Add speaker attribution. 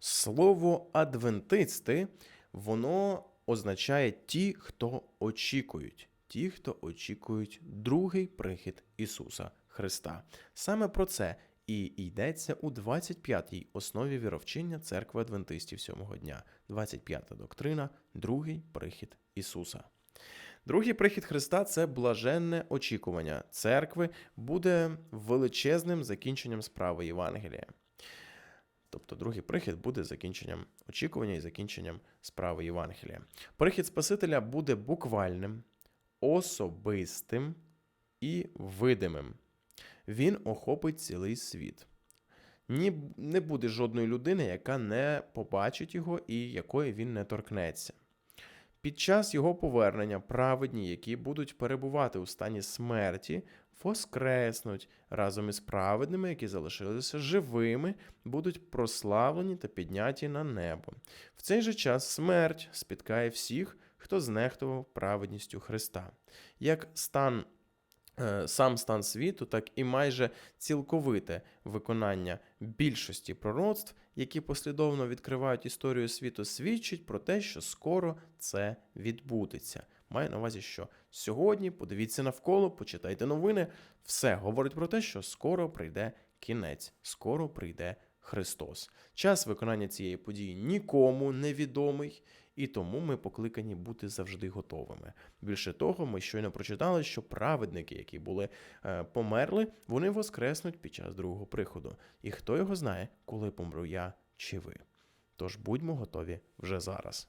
Speaker 1: Слово адвентисти воно означає ті, хто очікують, ті, хто очікують другий прихід Ісуса Христа. Саме про це і йдеться у 25-й основі віровчення церкви адвентистів сьомого дня. 25-та доктрина, другий прихід Ісуса. Другий прихід Христа це блаженне очікування церкви буде величезним закінченням справи Євангелія. Тобто другий прихід буде закінченням очікування і закінченням справи Євангелія. Прихід Спасителя буде буквальним, особистим і видимим. Він охопить цілий світ. Ні, не буде жодної людини, яка не побачить його і якої він не торкнеться. Під час його повернення праведні, які будуть перебувати у стані смерті, воскреснуть разом із праведними, які залишилися живими, будуть прославлені та підняті на небо. В цей же час смерть спіткає всіх, хто знехтував праведністю Христа. Як стан сам стан світу, так і майже цілковите виконання більшості пророцтв, які послідовно відкривають історію світу, свідчить про те, що скоро це відбудеться. Маю на увазі, що сьогодні подивіться навколо, почитайте новини. Все говорить про те, що скоро прийде кінець, скоро прийде Христос. Час виконання цієї події нікому не відомий, і тому ми покликані бути завжди готовими. Більше того, ми щойно прочитали, що праведники, які були е, померли, вони воскреснуть під час другого приходу. І хто його знає, коли помру я чи ви. Тож будьмо готові вже зараз.